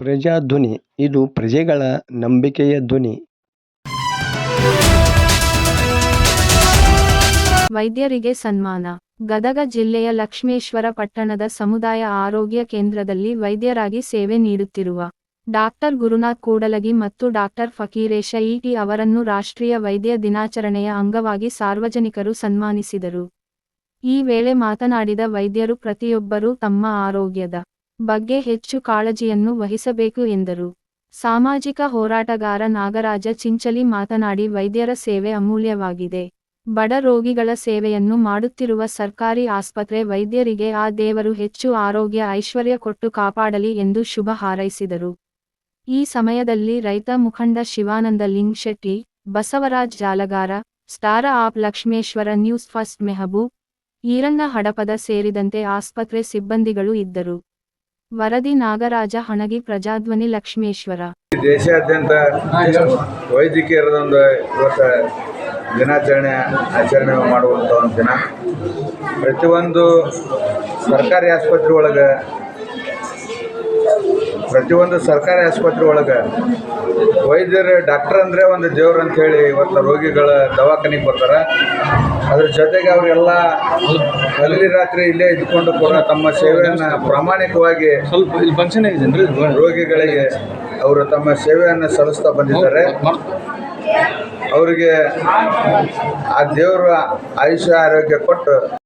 ಪ್ರಜಾಧ್ವನಿ, ಇದು ಪ್ರಜೆಗಳ ನಂಬಿಕೆಯ ಧ್ವನಿ. ವೈದ್ಯರಿಗೆ ಸನ್ಮಾನ. ಗದಗ ಜಿಲ್ಲೆಯ ಲಕ್ಷ್ಮೇಶ್ವರ ಪಟ್ಟಣದ ಸಮುದಾಯ ಆರೋಗ್ಯ ಕೇಂದ್ರದಲ್ಲಿ ವೈದ್ಯರಾಗಿ ಸೇವೆ ನೀಡುತ್ತಿರುವ ಡಾಕ್ಟರ್ ಗುರುನಾಥ್ ಕೂಡಲಗಿ ಮತ್ತು ಡಾಕ್ಟರ್ ಫಕೀರೇಶ ಇಟಿ ಅವರನ್ನು ರಾಷ್ಟ್ರೀಯ ವೈದ್ಯ ದಿನಾಚರಣೆಯ ಅಂಗವಾಗಿ ಸಾರ್ವಜನಿಕರು ಸನ್ಮಾನಿಸಿದರು. ಈ ವೇಳೆ ಮಾತನಾಡಿದ ವೈದ್ಯರು, ಪ್ರತಿಯೊಬ್ಬರೂ ತಮ್ಮ ಆರೋಗ್ಯದ ಬಗ್ಗೆ ಹೆಚ್ಚು ಕಾಳಜಿಯನ್ನು ವಹಿಸಬೇಕು ಎಂದರು. ಸಾಮಾಜಿಕ ಹೋರಾಟಗಾರ ನಾಗರಾಜ ಚಿಂಚಲಿ ಮಾತನಾಡಿ, ವೈದ್ಯರ ಸೇವೆ ಅಮೂಲ್ಯವಾಗಿದೆ. ಬಡ ರೋಗಿಗಳ ಸೇವೆಯನ್ನು ಮಾಡುತ್ತಿರುವ ಸರ್ಕಾರಿ ಆಸ್ಪತ್ರೆ ವೈದ್ಯರಿಗೆ ಆ ದೇವರು ಹೆಚ್ಚು ಆರೋಗ್ಯ, ಐಶ್ವರ್ಯ ಕೊಟ್ಟು ಕಾಪಾಡಲಿ ಎಂದು ಶುಭ ಹಾರೈಸಿದರು. ಈ ಸಮಯದಲ್ಲಿ ರೈತ ಮುಖಂಡ Shivananda Lingshetty, Basavaraj Jalagara, star of Lakshmeshwara news first Mehboob, Iranna Hadapada ಸೇರಿದಂತೆ ಆಸ್ಪತ್ರೆ ಸಿಬ್ಬಂದಿಗಳು ಇದ್ದರು. ವರದಿ ನಾಗರಾಜ ಹಣಗಿ ಪ್ರಜಾಧ್ವನಿ ಲಕ್ಷ್ಮೇಶ್ವರ. ದೇಶಾದ್ಯಂತ ವೈದ್ಯಕೀಯರದೊಂದು ಇವತ್ತು ದಿನಾಚರಣೆ ಆಚರಣೆ ಮಾಡುವಂಥ ಒಂದು ದಿನ. ಪ್ರತಿಯೊಂದು ಸರ್ಕಾರಿ ಆಸ್ಪತ್ರೆ ಒಳಗೆ ಪ್ರತಿಯೊಂದು ಸರ್ಕಾರಿ ಆಸ್ಪತ್ರೆ ಒಳಗೆ ವೈದ್ಯರು ಡಾಕ್ಟರ್ ಅಂದರೆ ಒಂದು ದೇವ್ರು ಅಂಥೇಳಿ ಇವತ್ತು ರೋಗಿಗಳ ದವಾಖಾನೆಗೆ ಬರ್ತಾರೆ. ಅದ್ರ ಜೊತೆಗೆ ಅವರೆಲ್ಲ ಹಗಲಿ ರಾತ್ರಿ ಇಲ್ಲೇ ಇದ್ಕೊಂಡು ಕೂಡ ತಮ್ಮ ಸೇವೆಯನ್ನು ಪ್ರಾಮಾಣಿಕವಾಗಿ ಸ್ವಲ್ಪ ಇಲ್ಲಿ ಫಂಕ್ಷನ್ ರೋಗಿಗಳಿಗೆ ಅವರು ತಮ್ಮ ಸೇವೆಯನ್ನು ಸಲ್ಲಿಸ್ತಾ ಬಂದಿದ್ದಾರೆ. ಅವರಿಗೆ ಆ ದೇವರು ಆಯುಷ್ಯ ಆರೋಗ್ಯ ಕೊಟ್ಟು